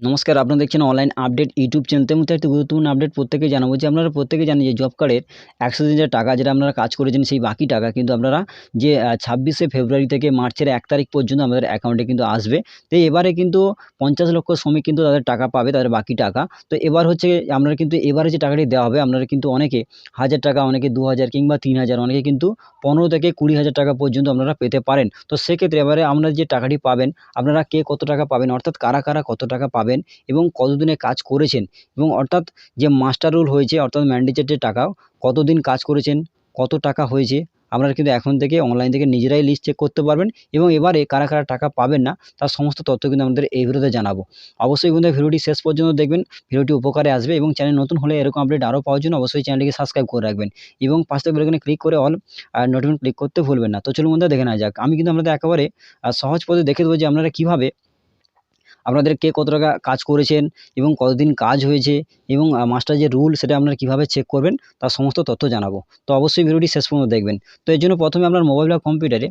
নমস্কার, আপনারা দেখছেন অনলাইন আপডেট ইউটিউব চ্যানেল তেমন একটি গুরুত্বপূর্ণ আপডেট প্রত্যেকে জানাব যে, আপনারা প্রত্যেকে জানেন যে জব কার্ডের একশো দিনের টাকা যেটা আপনারা কাজ করেছেন, সেই বাকি টাকা কিন্তু আপনারা যে ছাব্বিশে ফেব্রুয়ারি থেকে মার্চের এক তারিখ পর্যন্ত আমাদের অ্যাকাউন্টে কিন্তু আসবে। তো এবারে কিন্তু পঞ্চাশ লক্ষ শ্রমিক কিন্তু তাদের টাকা পাবে, তাদের বাকি টাকা। তো এবার হচ্ছে আপনারা কিন্তু এবারে যে টাকাটি দেওয়া হবে, আপনারা কিন্তু অনেকে হাজার টাকা, অনেকে দু হাজার কিংবা তিন হাজার, অনেকে কিন্তু পনেরো থেকে কুড়ি হাজার টাকা পর্যন্ত আপনারা পেতে পারেন। তো সেক্ষেত্রে এবারে আপনারা যে টাকাটি পাবেন, আপনারা কে কত টাকা পাবেন, অর্থাৎ কারা কারা কত টাকা পাবেন এবং কতদিনে কাজ করেছেন এবং অর্থাৎ যে মাস্টার রুল হয়েছে, অর্থাৎ ম্যান্ডেটের যে টাকা কতদিন কাজ করেছেন, কত টাকা হয়েছে, আপনারা কিন্তু এখন থেকে অনলাইন থেকে নিজেরাই লিস্ট চেক করতে পারবেন এবং এবারে কারা কারা টাকা পাবেন না, তার সমস্ত তথ্য কিন্তু আমাদের এই ভিডিওতে জানাব। অবশ্যই কিন্তু ভিডিওটি শেষ পর্যন্ত দেখবেন, ভিডিওটি উপকারে আসবে এবং চ্যানেল নতুন হলে এরকম আপডেট আরও পাওয়ার জন্য অবশ্যই চ্যানেলটিকে সাবস্ক্রাইব করে রাখবেন এবং পাশে বেলকনে ক্লিক করে অল আর নোটিফিকেশন ক্লিক করতে ভুলবেন না। তো চলুন বন্ধুরা দেখে নেওয়া যাক। আমি কিন্তু আপনাদের একেবারে সহজ পথে দেখে দেবো যে আপনারা কীভাবে আপনাদের কে কত টাকা কাজ করেছেন এবং কতদিন কাজ হয়েছে এবং মাস্টার যে রুল সেটা আপনারা কীভাবে চেক করবেন তার সমস্ত তথ্য জানাব। তো অবশ্যই ভিডিওটি শেষ পর্যন্ত দেখবেন। তো এর জন্য প্রথমে আপনার মোবাইল বা কম্পিউটারে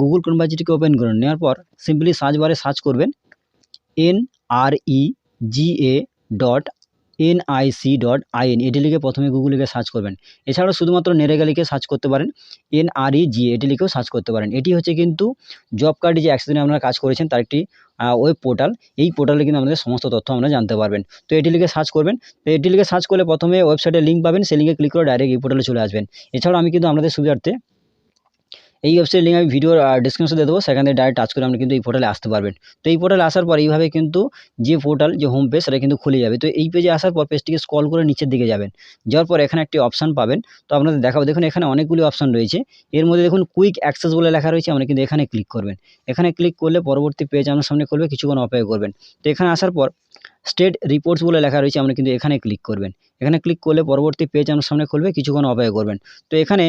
গুগল ক্রোম ব্রাউজারটিকে ওপেন করুন। নেওয়ার পর সিম্পলি সার্চ বারে সার্চ করবেন N R E G A dot NIC dot IN এটি লিখে প্রথমে গুগল লিখে সার্চ করবেন। এছাড়াও শুধুমাত্র নেরেগা লিখে সার্চ করতে পারেন এনআরই জি এটি লিখেও সার্চ করতে পারেন। এটি হচ্ছে কিন্তু জব কার্ডে যে একশো আপনারা কাজ করেছেন, তার একটি ওয়েব পোর্টাল এই পোর্টালে কিন্তু আমাদের সমস্ত তথ্য আমরা জানতে পারবেন। তো এটি লিখে সার্চ করবেন। তো এটি লিখে সার্চ করলে প্রথমে ওয়েবসাইটের লিঙ্ক পাবেন। সেই লিঙ্কে ক্লিক করে ডাইরেক্ট এই পোর্টালে চলে আসবেন। এছাড়াও আমি কিন্তু আপনাদের সুবিধার্থে এই ওয়েবসাইট লিঙ্ক আমি ভিডিওর ডিসক্রিপশনে দিয়ে দেবো। সেখান থেকে ডাইরেক্ট টাচ করে আপনি কিন্তু এই পোর্টালে আসতে পারবেন। তো এই পোর্টালে আসার পর এইভাবে কিন্তু যে পোর্টাল যে হোম পেজ সেটা কিন্তু খুলে যাবে। তো এই পেজে আসার পর পেজটিকে স্ক্রল করে নিচের দিকে যাবেন। যাওয়ার পর এখানে একটি অপশান পাবেন। তো আপনাদের দেখাবো, দেখুন এখানে অনেকগুলি অপশান রয়েছে। এর মধ্যে দেখুন কুইক অ্যাক্সেস বলে লেখা রয়েছে। আমরা কিন্তু এখানে ক্লিক করবেন। এখানে ক্লিক করলে পরবর্তী পেজ আপনার সামনে খুলবে। কিছুক্ষণ অপেক্ষা করবেন। তো এখানে আসার পর স্টেট রিপোর্টস বলে লেখা রয়েছে। আমরা কিন্তু এখানে ক্লিক করবেন। এখানে ক্লিক করলে পরবর্তী পেজ আপনার সামনে খুলবে। কিছুক্ষণ অপেক্ষা করবেন। তো এখানে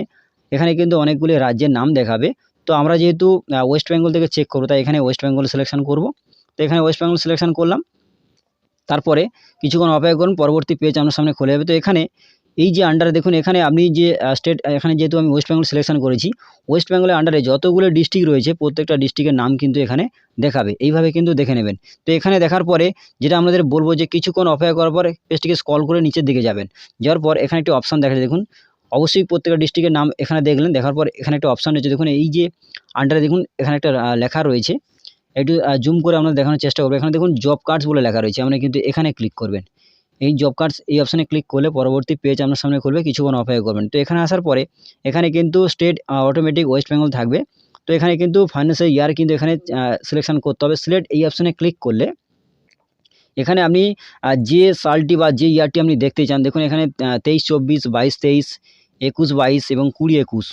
এখানে কিন্তু অনেকগুলি রাজ্যের নাম দেখাবে। তো আমরা যেহেতু ওয়েস্ট বেঙ্গল থেকে চেক করব, তাই এখানে ওয়েস্ট বেঙ্গল সিলেকশন করব। তো এখানে ওয়েস্ট বেঙ্গল সিলেকশন করলাম। তারপরে কিছুক্ষণ অপেক্ষা করুন, পরবর্তী পেজ আপনার সামনে খুলে যাবে। তো এখানে এই যে আন্ডারে দেখুন, এখানে আপনি যে স্টেট এখানে যেহেতু আমি ওয়েস্ট বেঙ্গল সিলেকশন করেছি ওয়েস্ট বেঙ্গলের আন্ডারে যতগুলো ডিস্ট্রিক্ট রয়েছে, প্রত্যেকটা ডিস্ট্রিক্টের নাম কিন্তু এখানে দেখাবে। এইভাবে কিন্তু দেখে নেবেন। তো এখানে দেখার পরে যেটা আমাদের বলব যে, কিছুক্ষণ অপেক্ষা করার পরে পেজটিকে স্কল করে নিচের দিকে যাবেন। যাওয়ার পর এখানে একটি অপশান দেখা দেখুন। অবশ্যই প্রত্যেকটা ডিস্ট্রিক্টের নাম এখানে দেখলেন, দেখার পর এখানে একটা অপশান রয়েছে। দেখুন, এই যে আন্ডারে দেখুন, এখানে একটা লেখা রয়েছে। একটু জুম করে আমরা দেখানোর চেষ্টা করব। এখানে দেখুন জব কার্ডস বলে লেখা রয়েছে। আমরা কিন্তু এখানে ক্লিক করবেন। এই জব কার্ডস এই অপশানে ক্লিক করলে পরবর্তী পেজ আপনার সামনে খুলবে, কিছুক্ষণ অপেক্ষা করবেন। তো এখানে আসার পরে, এখানে কিন্তু স্টেট অটোমেটিক ওয়েস্ট বেঙ্গল থাকবে। তো এখানে কিন্তু ফাইন্যান্সিয়াল ইয়ার কিন্তু এখানে সিলেকশন করতে হবে। সিলেক্ট এই অপশানে ক্লিক করলে, এখানে আপনি যে সালটি বা যে ইয়ারটি আপনি দেখতে চান, দেখুন এখানে তেইশ, চব্বিশ, বাইশ, তেইশ একুশ, বাইশ এবং কুড়ি একুশ।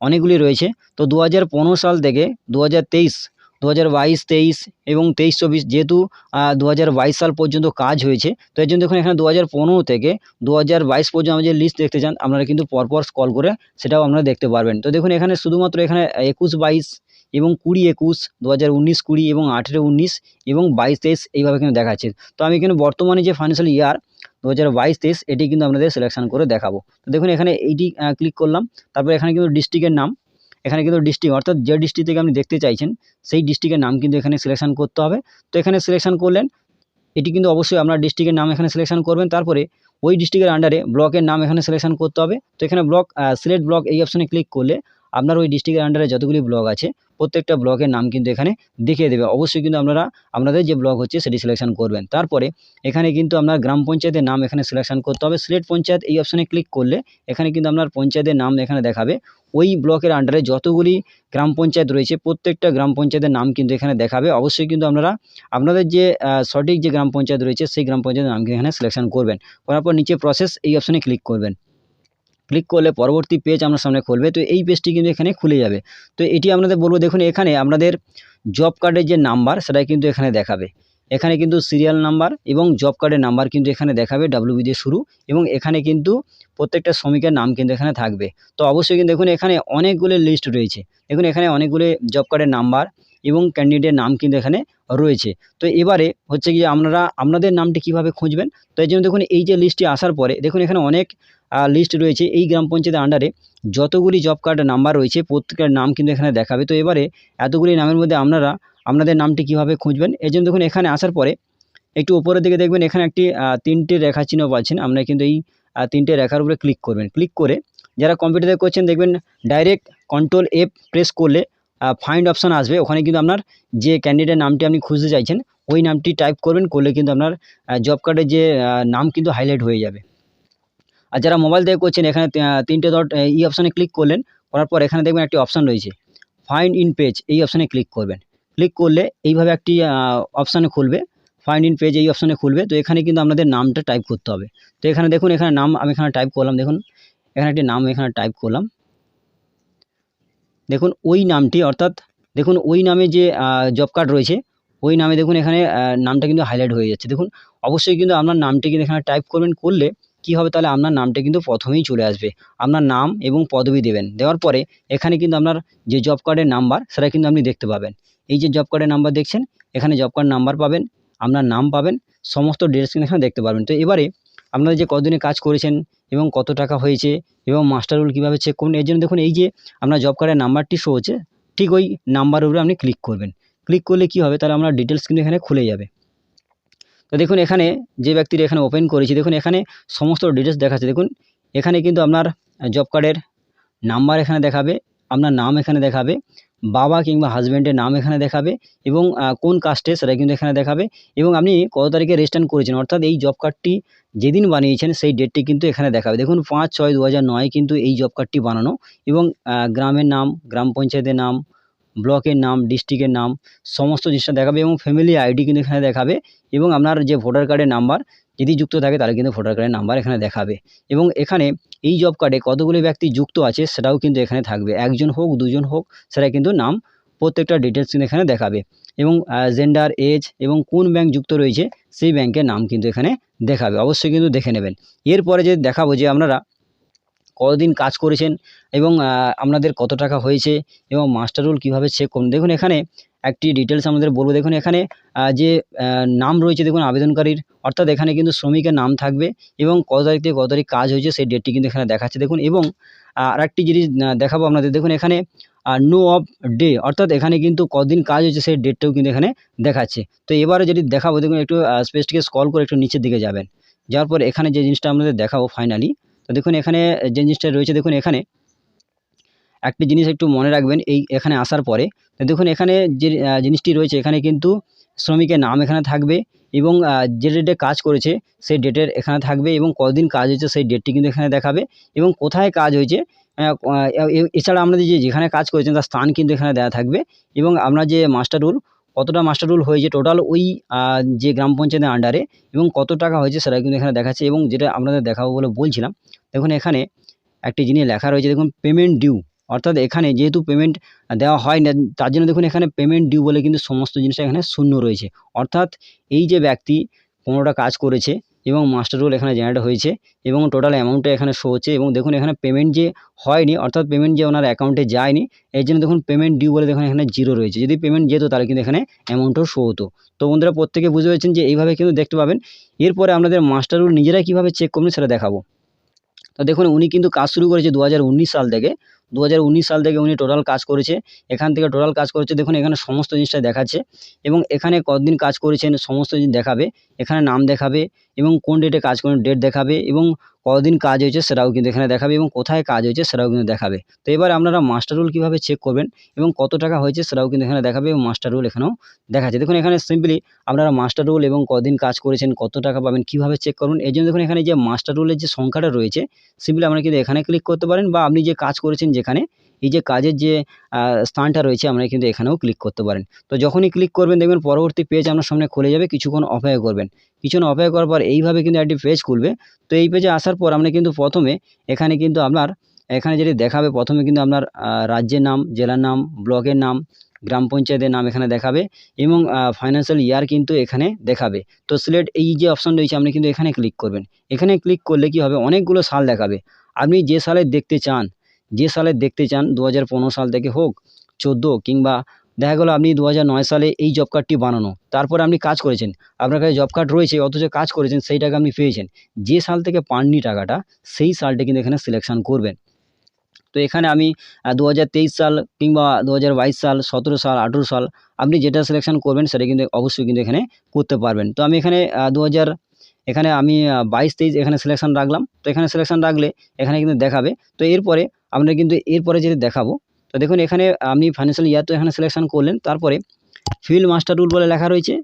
অনেকগুলি রয়েছে। তো দু হাজার পনেরো সাল থেকে দু হাজার তেইশ দু হাজার বাইশ, তেইশ এবং তেইশ, চব্বিশ যেহেতু দু হাজার বাইশ সাল পর্যন্ত কাজ হয়েছে, তো এর জন্য দেখুন এখানে দু হাজার পনেরো থেকে দু হাজার বাইশ পর্যন্ত আমরা যে লিস্ট দেখতে চান, আপনারা কিন্তু পরপর স্কল করে সেটাও আপনারা দেখতে পারবেন। তো দেখুন এখানে শুধুমাত্র এখানে একুশ, বাইশ এবং কুড়ি একুশ দু হাজার উনিশ, কুড়ি এবং আঠেরো উনিশ এবং বাইশ, তেইশ এইভাবে কিন্তু দেখাচ্ছে। তো আমি কিন্তু বর্তমানে যে ফাইন্যান্সিয়াল ইয়ার দু হাজার বাইশ তেইশ, এটি কিন্তু আপনাদের সিলেকশন করে দেখাবো। তো দেখুন, এখানে এইটি ক্লিক করলাম। তারপর এখানে কিন্তু ডিস্ট্রিক্টের নাম। এখানে কিন্তু ডিস্ট্রিক্ট অর্থাৎ যে ডিস্ট্রিক্ট থেকে আপনি দেখতে চাইছেন, সেই ডিস্ট্রিক্টের নাম কিন্তু এখানে সিলেকশন করতে হবে। তো এখানে সিলেকশন করলেন, এটি কিন্তু অবশ্যই আপনার ডিস্ট্রিক্টের নাম এখানে সিলেকশন করবেন। তারপরে ওই ডিস্ট্রিক্টের আন্ডারে ব্লকের নাম এখানে সিলেকশন করতে হবে। তো এখানে ব্লক সিলেক্ট ব্লক এই অপশানে ক্লিক করলে আপনার ওই ডিস্ট্রিক্টের আন্ডারে যতগুলি ব্লক আছে, প্রত্যেকটা ব্লকের নাম কিন্তু এখানে দেখিয়ে দেবে। অবশ্যই কিন্তু আপনারা আপনাদের যে ব্লক হচ্ছে সেটি সিলেকশন করবেন। তারপরে এখানে কিন্তু আপনার গ্রাম পঞ্চায়েতের নাম এখানে সিলেকশন করতে হবে। সিলেক্ট পঞ্চায়েত এই অপশানে ক্লিক করলে এখানে কিন্তু আপনার পঞ্চায়েতের নাম এখানে দেখাবে। ওই ব্লকের আন্ডারে যতগুলি গ্রাম পঞ্চায়েত রয়েছে, প্রত্যেকটা গ্রাম পঞ্চায়েতের নাম কিন্তু এখানে দেখাবে। অবশ্যই কিন্তু আপনারা আপনাদের যে সঠিক যে গ্রাম পঞ্চায়েত রয়েছে, সেই গ্রাম পঞ্চায়েতের নাম এখানে সিলেকশন করবেন। করার পর নিচে প্রসেস এই অপশানে ক্লিক করবেন। ক্লিক করলে পরবর্তী পেজ আপনার সামনে খুলবে। তো এই পেজটি কিন্তু এখানে খুলে যাবে। তো এটি আপনাদের বলব, দেখুন এখানে আপনাদের জব কার্ডের যে নাম্বার সেটা কিন্তু এখানে দেখাবে। এখানে কিন্তু সিরিয়াল নাম্বার এবং জব কার্ডের নাম্বার কিন্তু এখানে দেখাবে ডাব্লিউবি দিয়ে শুরু এবং এখানে কিন্তু প্রত্যেকটা শ্রমিকের নাম কিন্তু এখানে থাকবে। তো অবশ্যই কিন্তু দেখুন, এখানে অনেকগুলো লিস্ট রয়েছে। দেখুন, এখানে অনেকগুলো জব কার্ডের নাম্বার এবং ক্যান্ডিডেটের নাম কিন্তু এখানে রয়েছে। তো এবারে হচ্ছে কি আপনারা, আপনাদের নামটি কীভাবে খুঁজবেন? তো এই জন্য দেখুন, এই যে লিস্টটি আসার পরে, দেখুন এখানে অনেক লিস্ট রয়েছে এই গ্রাম পঞ্চায়েতের আন্ডারে যতগুলি জব কার্ড নাম্বার রয়েছে প্রত্যেকের নাম কিন্তু এখানে দেখাবে। তো এবারে এতগুলি নামের মধ্যে আপনারা, আপনাদের নামটি কীভাবে খুঁজবেন? এই জন্য দেখুন, এখানে আসার পরে একটু উপরের দিকে দেখবেন, এখানে একটি তিনটে রেখা চিহ্ন পাচ্ছেন। আপনারা কিন্তু এই তিনটে রেখার উপরে ক্লিক করবেন। ক্লিক করে যারা কম্পিউটারে করছেন, দেখবেন ডাইরেক্ট কন্ট্রোল এফ প্রেস করলে ফাইন্ড অপশন আসবে। ওখানে কিন্তু আপনার যে ক্যান্ডিডেট নামটি আপনি খুঁজতে চাইছেন, ওই নামটি টাইপ করবেন, করলে কিন্তু আপনার জব কার্ডের যে নাম কিন্তু হাইলাইট হয়ে যাবে। আর যারা মোবাইল থেকে করছেন, এখানে তিনটে ডট ই অপশানে ক্লিক করলেন, করার পর এখানে দেখবেন একটি অপশান রয়েছে। ফাইন্ড ইন পেজ এই অপশানে ক্লিক করবেন। ক্লিক করলে এইভাবে একটি অপশানে খুলবে। ফাইন্ড ইন পেজ এই অপশানে খুলবে। তো এখানে কিন্তু আপনাদের নামটা টাইপ করতে হবে। তো এখানে দেখুন, এখানে নাম, আমি এখানে টাইপ করলাম, দেখুন। এখানে একটি নাম, এখানে টাইপ করলাম। দেখুন, ওই নামটি, অর্থাৎ দেখুন, ওই নামে যে জব কার্ড রয়েছে, ওই নামে দেখুন, এখানে নামটা কিন্তু হাইলাইট হয়ে যাচ্ছে। দেখুন, অবশ্যই কিন্তু আপনার নামটি কিন্তু এখানে টাইপ করবেন, করলে কি হবে তাহলে আপনার নামটা কিন্তু প্রথমেই চলে আসবে। আপনার নাম এবং পদবি দেবেন। দেওয়ার পরে এখানে কিন্তু আপনার যে জব কার্ডের নাম্বার সেটা কিন্তু আপনি দেখতে পাবেন। এই যে জব কার্ডের নাম্বার দেখছেন, এখানে জব কার্ড নাম্বার পাবেন, আপনার নাম পাবেন, সমস্ত ডিটেলস কিন্তু এখানে দেখতে পারবেন। তো এবারে আপনারা যে কতদিনে কাজ করেছেন এবং কত টাকা হয়েছে এবং মাস্টার রুল কীভাবে চেক করুন এর জন্য দেখুন এই যে আপনার জব কার্ডের নাম্বারটি শো হচ্ছে, ঠিক ওই নাম্বারের উপরে আপনি ক্লিক করবেন। ক্লিক করলে কি হবে? তাহলে আপনার ডিটেলস কিন্তু এখানে খুলে যাবে। তো দেখুন এখানে যে ব্যক্তির এখানে ওপেন করেছি, দেখুন এখানে সমস্ত ডিটেলস দেখাচ্ছে। দেখুন, এখানে কিন্তু আপনার জব কার্ডের নাম্বার এখানে দেখাবে, আপনার নাম এখানে দেখাবে, বাবা কিংবা হাজব্যান্ডের নাম এখানে দেখাবে এবং কোন কাস্টে সেটা কিন্তু এখানে দেখাবে এবং আপনি কত তারিখে রেজিস্ট্রেশন করেছেন, অর্থাৎ এই জব কার্ডটি যেদিন বানিয়েছেন সেই ডেটটি কিন্তু এখানে দেখাবে। দেখুন, পাঁচ ছয় দু কিন্তু এই জব কার্ডটি বানানো এবং গ্রামের নাম, গ্রাম পঞ্চায়েতের নাম ব্লকের নাম ডিস্ট্রিক্টের নাম, সমস্ত জিনিসটা দেখাবে এবং ফ্যামিলি আইডি কিন্তু এখানে দেখাবে এবং আপনার যে ভোটার কার্ডের নাম্বার যদি যুক্ত থাকে তাহলে কিন্তু ভোটার কার্ডের নাম্বার এখানে দেখাবে। এবং এখানে এই জব কার্ডে কতগুলি ব্যক্তি যুক্ত আছে সেটাও কিন্তু এখানে থাকবে। একজন হোক, দুজন হোক সেটা কিন্তু নাম প্রত্যেকটা ডিটেলস কিন্তু এখানে দেখাবে। এবং জেন্ডার এজ এবং কোন ব্যাংক যুক্ত রয়েছে সেই ব্যাংকের নাম কিন্তু এখানে দেখাবে। অবশ্যই কিন্তু দেখে নেবেন। এরপরে যে দেখাবো যে আপনারা কতদিন কাজ করেছেন এবং আপনাদের কত টাকা হয়েছে এবং মাস্টার রুল কীভাবে চেক করুন? দেখুন এখানে একটি ডিটেলস আমাদের বলব। দেখুন এখানে যে নাম রয়েছে, দেখুন আবেদনকারীর, অর্থাৎ এখানে কিন্তু শ্রমিকের নাম থাকবে এবং কত তারিখ থেকে কত তারিখ কাজ হয়েছে, সেই ডেটটি কিন্তু এখানে দেখাচ্ছে। দেখুন, এবং আর একটি জিনিস দেখাবো আপনাদের। দেখুন এখানে নো অফ ডে অর্থাৎ এখানে কিন্তু কদিন কাজ হয়েছে, সেই ডেটটাও কিন্তু এখানে দেখাচ্ছে। তো এবারে যদি দেখাবো, দেখুন একটু স্পেসটিকে স্কল করে একটু নিচের দিকে যাবেন। যাওয়ার পর এখানে যে জিনিসটা আপনাদের দেখাবো ফাইনালি তো দেখুন এখানে, যে জিনিসটা রয়েছে, দেখুন এখানে একটি জিনিস একটু মনে রাখবেন, এই এখানে আসার পরে। তো দেখুন এখানে যে জিনিসটি রয়েছে, এখানে কিন্তু শ্রমিকের নাম এখানে থাকবে এবং যে ডেটে কাজ করেছে, সেই ডেটের এখানে থাকবে এবং কদিন কাজ হয়েছে, সেই ডেটটি কিন্তু এখানে দেখাবে এবং কোথায় কাজ হয়েছে এছাড়া আপনাদের যে, যেখানে কাজ করেছেন, তার স্থান কিন্তু এখানে দেওয়া থাকবে এবং আপনার যে মাস্টার রুল কতটা মাস্টার রুল হয়েছে টোটাল ওই যে গ্রাম পঞ্চায়েতের আন্ডারে এবং কত টাকা হয়েছে সেটা কিন্তু এখানে দেখাচ্ছে এবং যেটা আপনাদের দেখাবো বলে বলছিলাম, দেখুন এখানে একটি জিনিস লেখা রয়েছে, দেখুন পেমেন্ট ডিউ অর্থাৎ এখানে যেহেতু পেমেন্ট দেওয়া হয় না, তার জন্য দেখুন এখানে পেমেন্ট ডিউ বলে কিন্তু সমস্ত জিনিসটা এখানে শূন্য রয়েছে, অর্থাৎ এই যে ব্যক্তি কোনোটা কাজ করেছে এবং মাস্টার রোল এখানে জেনারেট হয়েছে এবং টোটাল অ্যামাউন্টটা এখানে শো হচ্ছে এবং দেখুন এখানে পেমেন্ট যে হয়নি, অর্থাৎ পেমেন্ট যে ওনার অ্যাকাউন্টে যায়নি, এর জন্য দেখুন পেমেন্ট ডিউ বলে দেখুন এখানে জিরো রয়েছে। যদি পেমেন্ট যেত তাহলে কিন্তু এখানে অ্যামাউন্টও শো হতো। তো বন্ধুরা প্রত্যেকে বুঝতে পেরেছেন যে এইভাবে কিন্তু দেখতে পাবেন। এরপরে আপনাদের মাস্টার রুল নিজেরাই কীভাবে চেক করবেন সেটা দেখাবো। তো দেখুন উনি কিন্তু কাজ শুরু করেছে দু হাজার উনিশ সাল থেকে। দু হাজার উনিশ সাল থেকে উনি টোটাল কাজ করেছে। এখান থেকে টোটাল কাজ করেছে, দেখুন, এখানে সমস্ত জিনিসটা দেখাচ্ছে। এবং এখানে কতদিন কাজ করেছেন সমস্ত জিনিস দেখাবে। এখানে নাম দেখাবে এবং কোন ডেটে কাজ করেন ডেট দেখাবে এবং কতদিন কাজ হয়েছে সেটাও কিন্তু এখানে দেখাবে এবং কোথায় কাজ হয়েছে সেটাও কিন্তু দেখাবে। তো এবার আপনারা মাস্টার রুল কীভাবে চেক করবেন এবং কত টাকা হয়েছে সেটাও কিন্তু এখানে দেখাবে এবং মাস্টার রুল এখানেও দেখাচ্ছে। দেখুন, এখানে সিম্পলি আপনারা মাস্টার রুল এবং কদিন কাজ করেছেন, কত টাকা পাবেন, কীভাবে চেক করবেন এই জন্য দেখুন, এখানে যে মাস্টার রুলের যে সংখ্যাটা রয়েছে সিম্পলি আপনারা কিন্তু এখানে ক্লিক করতে পারেন বা আপনি যে কাজ করেছেন যেখানে এই যে কাজের যে স্থানটা রয়েছে, আপনারা কিন্তু এখানেও ক্লিক করতে পারেন। তো যখনই ক্লিক করবেন, দেখবেন পরবর্তী পেজ আপনার সামনে খুলে যাবে, কিছুক্ষণ অপেক্ষা করবেন। কিছুক্ষণ অপেক্ষা করার পর এইভাবে কিন্তু একটি পেজ খুলবে। তো এই পেজে আসার পর আমরা কিন্তু প্রথমে এখানে কিন্তু আপনার, এখানে যেটি দেখাবে, প্রথমে কিন্তু আপনার রাজ্যের নাম, জেলার নাম, ব্লকের নাম, গ্রাম পঞ্চায়েতের নাম এখানে দেখাবে এবং ফাইন্যান্সিয়াল ইয়ার কিন্তু এখানে দেখাবে। তো সিলেক্ট এই যে অপশন রয়েছে, আপনি কিন্তু এখানে ক্লিক করবেন। এখানে ক্লিক করলে কি হবে? অনেকগুলো সাল দেখাবে। আপনি যে সালে দেখতে চান যে সালে দেখতে চান দু হাজার পনেরো সাল থেকে হোক, চোদ্দ কিংবা দেখা গেলো আপনি দু সালে এই জব কার্ডটি বানানো। তারপরে আপনি কাজ করেছেন, আপনার কাছে জব কার্ড রয়েছে, অথচ কাজ করেছেন সেই টাকা আপনি পেয়েছেন। যে সাল থেকে পাননি টাকাটা, সেই সালটা কিন্তু এখানে সিলেকশান করবেন। তো এখানে আমি দু হাজার তেইশ সাল কিংবা দু হাজার বাইশ সাল, সতেরো সাল, আঠেরো সাল, আপনি যেটা সিলেকশন করবেন, সেটা কিন্তু অবশ্যই কিন্তু এখানে করতে পারবেন। তো আমি এখানে দু হাজার এখানে আমি বাইশ তেইশ এখানে সিলেকশন রাখলাম। তো এখানে সিলেকশন রাখলে এখানে কিন্তু দেখাবে। তো এরপরে আপনার কিন্তু এরপরে যেটা দেখাবো, তো দেখুন এখানে আপনি ফাইন্যান্সিয়াল ইয়ার তো এখানে সিলেকশন করলেন। তারপরে ফিল্ড মাস্টার রুল বলে লেখা রয়েছে।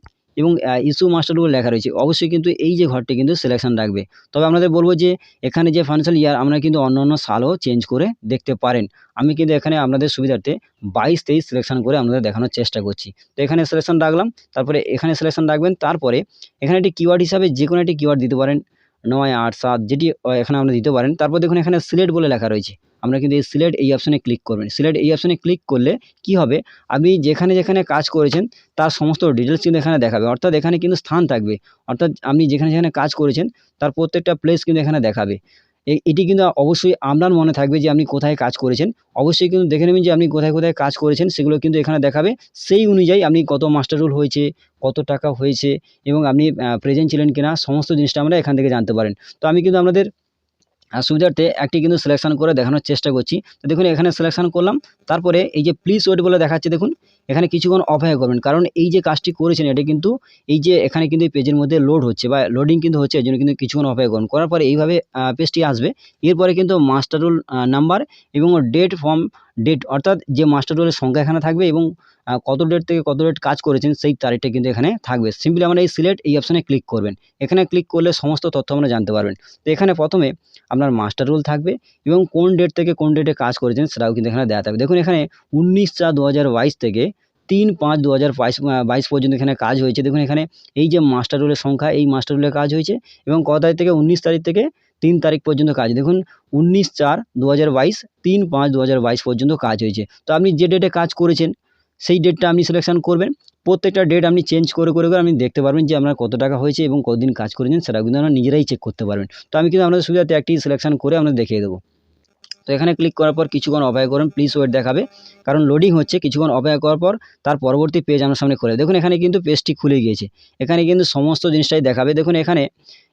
এবং ইস্যু মাস্টার রুল লেখা রয়েছে। অবশ্যই কিন্তু এই যে ঘরটি কিন্তু সিলেকশন রাখবে। তবে আপনাদের বলব যে, এখানে যে ফাইন্যান্সিয়াল ইয়ার আপনারা কিন্তু অন্য অন্য সালও চেঞ্জ করে দেখতে পারেন। আমি কিন্তু এখানে আপনাদের সুবিধার্থে বাইশ তেইশ সিলেকশন করে আপনাদের দেখানোর চেষ্টা করছি। তো এখানে সিলেকশন রাখলাম, তারপরে এখানে সিলেকশন রাখবেন, তারপরে এখানে একটি কিওয়ার্ড হিসাবে যে কোনো একটি কিওয়ার্ড দিতে পারেন। নয়, আট, সাত, যেটি এখানে আপনারা দিতে পারেন। তারপর দেখুন এখানে সিলেট বলে লেখা রয়েছে। আমরা কিন্তু এই সিলেক্ট এই অপশানে ক্লিক করবেন সিলেক্ট এই অপশনে ক্লিক করলে কি হবে? আপনি যেখানে যেখানে কাজ করেছেন, তার সমস্ত ডিটেলস কিন্তু এখানে দেখাবে। অর্থাৎ এখানে কিন্তু স্থান থাকবে। অর্থাৎ আপনি যেখানে যেখানে কাজ করেছেন, তার প্রত্যেকটা প্লেস কিন্তু এখানে দেখাবে। এটি কিন্তু অবশ্যই আপনার মনে থাকবে যে আপনি কোথায় কাজ করেছেন। অবশ্যই কিন্তু দেখে নেবেন যে আপনি কোথায় কোথায় কাজ করেছেন, সেগুলো কিন্তু এখানে দেখাবে। সেই অনুযায়ী আপনি কত মাস্টার রুল হয়েছে, কত টাকা হয়েছে এবং আপনি প্রেজেন্ট ছিলেন কিনা, সমস্ত জিনিসটা আমরা এখান থেকে জানতে পারেন। তো আমি কিন্তু আপনাদের সুবিধার্থে একটি কিন্তু সিলেকশন করে দেখানোর চেষ্টা করছি। তো দেখুন, এখানে সিলেকশন করলাম। তারপরে এই যে প্লিজ ওয়েট বলে দেখাচ্ছে, দেখুন। এখানে কিছুক্ষণ অপেক্ষা করবেন। কারণ এই যে কাজটি করেছেন, এটা কিন্তু এই যে এখানে কিন্তু এই পেজের মধ্যে লোড হচ্ছে বা লোডিং কিন্তু হচ্ছে এই জন্য কিন্তু কিছুক্ষণ অপেক্ষা করুন। করার পরে এইভাবে পেজটি আসবে। এরপরে কিন্তু মাস্টার রুল নাম্বার এবং ডেট ফর্ম ডেট অর্থাৎ যে মাস্টার রোলের সংখ্যা এখানে থাকবে এবং কত ডেট থেকে কত ডেট কাজ করেছেন, সেই তারিখটা কিন্তু এখানে থাকবে। সিম্পলি আমরা এই সিলেক্ট এই অপশানে ক্লিক করবেন। এখানে ক্লিক করলে সমস্ত তথ্য আমরা জানতে পারবেন। তো এখানে প্রথমে আপনার মাস্টার রুল থাকবে এবং কোন ডেট থেকে কোন ডেটে কাজ করেছেন, সেটাও কিন্তু এখানে দেওয়া থাকবে। দেখুন এখানে উনিশ চার দু থেকে তিন পাঁচ দু হাজার বাইশ বাইশ পর্যন্ত এখানে কাজ হয়েছে। দেখুন এখানে এই যে মাস্টার রুলের সংখ্যা, এই মাস্টার রুলের কাজ হয়েছে এবং ক তারিখ থেকে উনিশ তারিখ থেকে তিন তারিখ পর্যন্ত কাজ। দেখুন, উনিশ চার দু হাজার বাইশ, তিন পাঁচ দু হাজার বাইশ পর্যন্ত কাজ হয়েছে। তো আপনি যে ডেটে কাজ করেছেন, সেই ডেটটা আপনি সিলেকশন করবেন। প্রত্যেকটা ডেট আপনি চেঞ্জ করে করে করে আপনি দেখতে পারবেন যে আপনার কত টাকা হয়েছে এবং কতদিন কাজ করেছেন, সেটা কিন্তু আপনারা নিজেরাই চেক করতে পারবেন। তো আমি কিন্তু আপনাদের সুবিধাতে একটি সিলেকশন করে আপনাদের দেখিয়ে দেবো। তো এখানে ক্লিক করার পর কিছুক্ষণ অপেক্ষা করুন প্লিজ ওয়েট দেখাবে। কারণ লোডিং হচ্ছে, কিছুক্ষণ অপেক্ষা করার পর তার পরবর্তী পেজ আমার সামনে খুলে। দেখুন, এখানে কিন্তু পেজটি খুলে গিয়েছে। এখানে কিন্তু সমস্ত জিনিসটাই দেখাবে। দেখুন, এখানে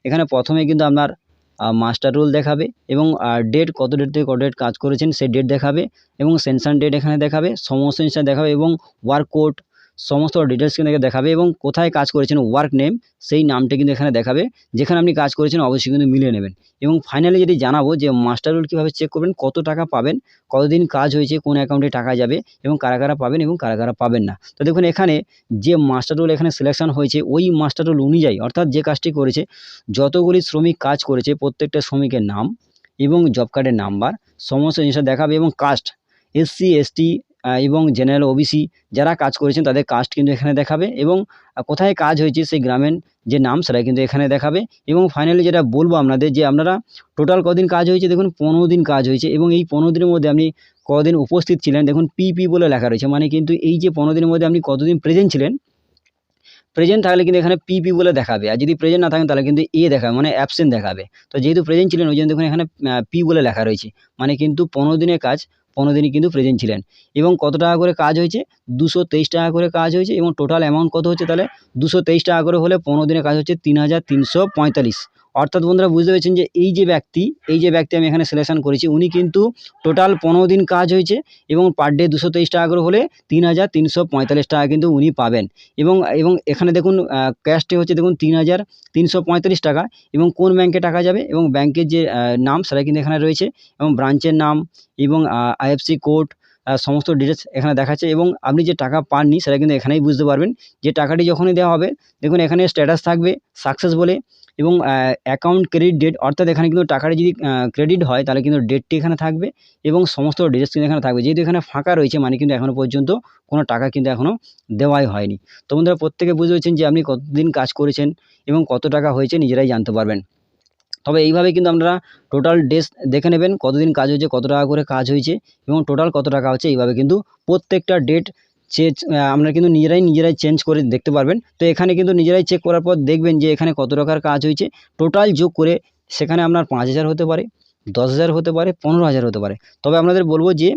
এখানে প্রথমে কিন্তু আপনার মাস্টার রুল দেখাবে এবং ডেট কত ডেট থেকে কত ডেট কাজ করেছেন সেই ডেট দেখাবে এবং সেনশন ডেট এখানে দেখাবে। সমস্ত জিনিসটা দেখাবে এবং ওয়ার্ক কোড সমস্ত ডিটেলস কিন্তু দেখাবে এবং কোথায় কাজ করেছেন ওয়ার্ক নেম সেই নামটা কিন্তু এখানে দেখাবে। যেখানে আপনি কাজ করেছেন, অবশ্যই কিন্তু মিলিয়ে নেবেন। এবং ফাইনালি যেটি জানাব যে মাস্টার রুল কীভাবে চেক করবেন, কত টাকা পাবেন, কতদিন কাজ হয়েছে, কোন অ্যাকাউন্টে টাকা যাবে এবং কারা কারা পাবেন এবং কারা কারা পাবেন না। তো দেখুন, এখানে যে মাস্টার রুল এখানে সিলেকশন হয়েছে, ওই মাস্টার রুল অনুযায়ী, অর্থাৎ যে কাজটি করেছে, যতগুলি শ্রমিক কাজ করেছে, প্রত্যেকটা শ্রমিকের নাম এবং জব কার্ডের নাম্বার সমস্ত জিনিসটা দেখাবে এবং কাস্ট এসসি এসটি এবং জেনারেল ওবিসি যারা কাজ করেছেন তাদের কাস্ট কিন্তু এখানে দেখাবে এবং কোথায় কাজ হয়েছে সেই গ্রামের যে নাম সেটা কিন্তু এখানে দেখাবে এবং ফাইনালি যেটা বলব আপনাদের যে আপনারা টোটাল কদিন কাজ হয়েছে দেখুন পনেরো দিন কাজ হয়েছে এবং এই পনেরো দিনের মধ্যে আপনি কদিন উপস্থিত ছিলেন দেখুন পিপি বলে লেখা রয়েছে মানে কিন্তু এই যে পনেরো দিনের মধ্যে আপনি কতদিন প্রেজেন্ট ছিলেন প্রেজেন্ট থাকলে কিন্তু এখানে পিপি বলে দেখাবে আর যদি প্রেজেন্ট না থাকেন তাহলে কিন্তু এ দেখাবে মানে অ্যাবসেন্ট দেখাবে। তো যেহেতু প্রেজেন্ট ছিলেন ওই জন্য দেখুন এখানে পি বলে লেখা রয়েছে মানে কিন্তু পনেরো দিনের কাজ পনেরো দিনই কিন্তু প্রেজেন্ট ছিলেন। এবং কত টাকা করে কাজ হয়েছে? দুশো তেইশ টাকা করে কাজ হয়েছে এবং টোটাল অ্যামাউন্ট কত হচ্ছে তাহলে? দুশো তেইশ টাকা করে হলে পনেরো দিনে কাজ হচ্ছে তিন হাজার তিনশো পঁয়তাল্লিশ। অর্থাৎ বন্ধুরা বুঝতে পেরেছেন যে এই যে ব্যক্তি, এই যে ব্যক্তি আমি এখানে সিলেকশন করেছি, উনি কিন্তু টোটাল পনেরো দিন কাজ হয়েছে এবং পার ডে দুশো তেইশ টাকা করে হলে তিন হাজার তিনশো পঁয়তাল্লিশ টাকা কিন্তু উনি পাবেন। এবং এবং এখানে দেখুন ক্যাশটি হচ্ছে দেখুন তিন হাজার তিনশো পঁয়তাল্লিশ টাকা এবং কোন ব্যাংকে টাকা যাবে? এবং ব্যাংকের যে নাম সেটা কিন্তু এখানে রয়েছে এবং ব্রাঞ্চের নাম এবং আইএফসি কোড সমস্ত ডিটেলস এখানে দেখাচ্ছে এবং আপনি যে টাকা পাননি সেটা কিন্তু এখানেই বুঝতে পারবেন। যে টাকাটি যখনই দেওয়া হবে, দেখুন এখানে স্ট্যাটাস থাকবে সাকসেস বলে। এবং অ্যাকাউন্ট ক্রেডিট ডেট অর্থাৎ এখানে কিন্তু টাকাটি যদি ক্রেডিট হয়, তাহলে কিন্তু ডেটটি এখানে থাকবে এবং সমস্ত ডিটেলস কিন্তু এখানে থাকবে। যেহেতু এখানে ফাঁকা রয়েছে মানে কিন্তু এখনও পর্যন্ত কোনো টাকা কিন্তু এখনও দেওয়াই হয়নি। তো বন্ধুরা, প্রত্যেকে বুঝতে পেরেছেন যে আপনি কতদিন কাজ করেছেন এবং কত টাকা হয়েছে নিজেরাই জানতে পারবেন। তবে এইভাবে কিন্তু আপনারা টোটাল ডেস দেখে নেবেন, কতদিন কাজ হয়েছে, কত টাকা করে কাজ হয়েছে এবং টোটাল কত টাকা হচ্ছে, এইভাবে কিন্তু প্রত্যেকটা ডেট চেঞ্জ আপনারা কিন্তু নিজেরাই নিজেরাই চেঞ্জ করে দেখতে পারবেন। তো এখানে কিন্তু নিজেরাই চেক করার পর দেখবেন যে এখানে কত টাকার কাজ হয়েছে। টোটাল যোগ করে সেখানে আপনার পাঁচ হাজার হতে পারে দশ হাজার হতে পারে পনেরো হাজার হতে পারে। তবে আপনাদের বলব যে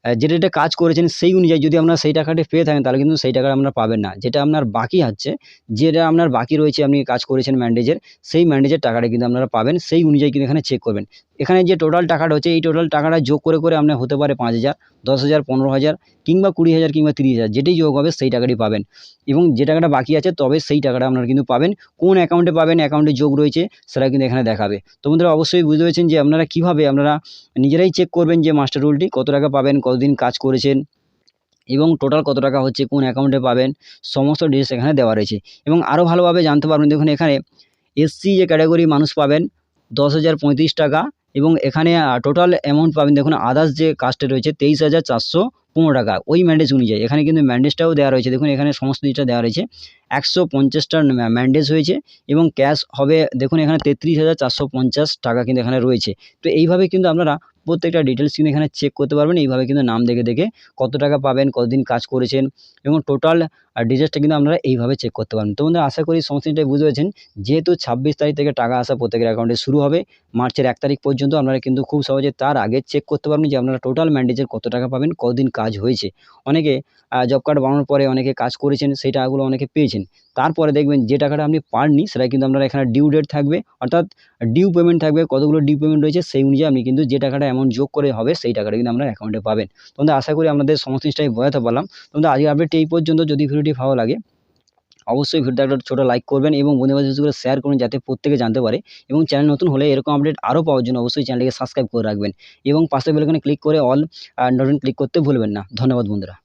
আহ, যে ডেটে কাজ করেছেন সেই অনুযায়ী যদি আপনারা সেই টাকাটি পেয়ে থাকেন তাহলে কিন্তু সেই টাকাটা আপনারা পাবেন না। যেটা আপনার বাকি আছে যেটা আপনার বাকি রয়েছে আপনি কাজ করেছেন ম্যান্ডেজের সেই ম্যান্ডেজের টাকাটা কিন্তু আপনারা পাবেন। সেই অনুযায়ী কিন্তু এখানে চেক করবেন। এখানে যে টোটাল টাকাটা হচ্ছে, এই টোটাল টাকাটা যোগ করে করে আপনার হতে পারে পাঁচ হাজার, দশ হাজার, পনেরো হাজার কিংবা কুড়ি হাজার কিংবা তিরিশ হাজার, যেটাই যোগ হবে সেই টাকাটি পাবেন। এবং যে টাকাটা বাকি আছে তবে সেই টাকাটা আপনারা কিন্তু পাবেন। কোন অ্যাকাউন্টে পাবেন অ্যাকাউন্টে যোগ রয়েছে, সেটা কিন্তু এখানে দেখাবে। তো বন্ধুরা, অবশ্যই বুঝতে পেরেছেন যে আপনারা কীভাবে আপনারা নিজেরাই চেক করবেন যে মাস্টার রুলটি কত টাকা পাবেন, কতদিন কাজ করেছেন এবং টোটাল কত টাকা হচ্ছে, কোন অ্যাকাউন্টে পাবেন, সমস্ত ডিটেলস এখানে দেওয়া রয়েছে। এবং আরও ভালোভাবে জানতে পারবেন, দেখুন এখানে এসসি যে ক্যাটাগরি মানুষ পাবেন, দশ হাজার পঁয়ত্রিশ টাকা এবং এখানে টোটাল অ্যামাউন্ট পাবেন দেখুন আদার্স যে কাস্টে রয়েছে তেইশ হাজার চারশো পনেরো টাকা। ওই ম্যান্ডেজ অনুযায়ী। এখানে কিন্তু ম্যান্ডেজটাও দেওয়া রয়েছে। দেখুন, এখানে সমস্ত জিনিসটা দেওয়া রয়েছে। একশো পঞ্চাশটার ম্যান্ডেজ হয়েছে এবং ক্যাশ হবে, দেখুন, এখানে তেত্রিশ হাজার চারশো পঞ্চাশ টাকা কিন্তু এখানে রয়েছে। তো এইভাবে কিন্তু আপনারা প্রত্যেকটা ডিটেলস কিন্তু এখানে চেক করতে পারবেন। এইভাবে কিন্তু নাম দেখে দেখে কত টাকা পাবেন, কতদিন কাজ করেছেন এবং টোটাল ডিটেলসটা কিন্তু আপনারা এইভাবে চেক করতে পারবেন। তো বন্ধুরা, আশা করি সমস্ত জিনিসটাই বুঝতে পেরেছেন। যেহেতু ছাব্বিশ তারিখ থেকে টাকা আসা প্রত্যেকের অ্যাকাউন্টে শুরু হবে, মার্চের এক তারিখ পর্যন্ত আপনারা কিন্তু খুব সহজে তার আগে চেক করতে পারবেন যে আপনারা টোটাল ম্যান্ডেজের কত টাকা পাবেন, কতদিন কাজ হয়েছে। অনেকে জব কার্ড বানানোর পরে অনেকে কাজ করেছেন, সেই টাকাগুলো অনেকে পেয়েছেন। তারপরে দেখবেন যে টাকাটা আপনি পাননি, সেটা কিন্তু আপনারা এখানে ডিউ ডেট থাকবে, অর্থাৎ ডিউ পেমেন্ট থাকবে, কতগুলো ডিউ পেমেন্ট রয়েছে সেই অনুযায়ী আপনি কিন্তু যে টাকাটা অ্যামাউন্ট যোগ করে হবে, সেই টাকাটা কিন্তু আপনার অ্যাকাউন্টে পাবেন। তোমাদের আশা করি আপনাদের সমস্ত জিনিসটাই বোঝাতে পারলাম। তোমাদের আজকের আপডেট এই পর্যন্ত। যদি ভিডিওটি ভালো লাগে। অবশ্যই ভিডিওটা একটা ছোটো লাইক করবেন এবং বন্ধু শেয়ার করুন যাতে প্রত্যেকে জানতে পারে। এবং চ্যানেল নতুন হলে এরকম আপডেট আরও পাওয়ার জন্য অবশ্যই চ্যানেলটিকে সাবস্ক্রাইব করে রাখবেন। এবং পাশে বেলকনে ক্লিক করে অল নোটিফিকেশন ক্লিক করতে ভুলবেন না। ধন্যবাদ বন্ধুরা।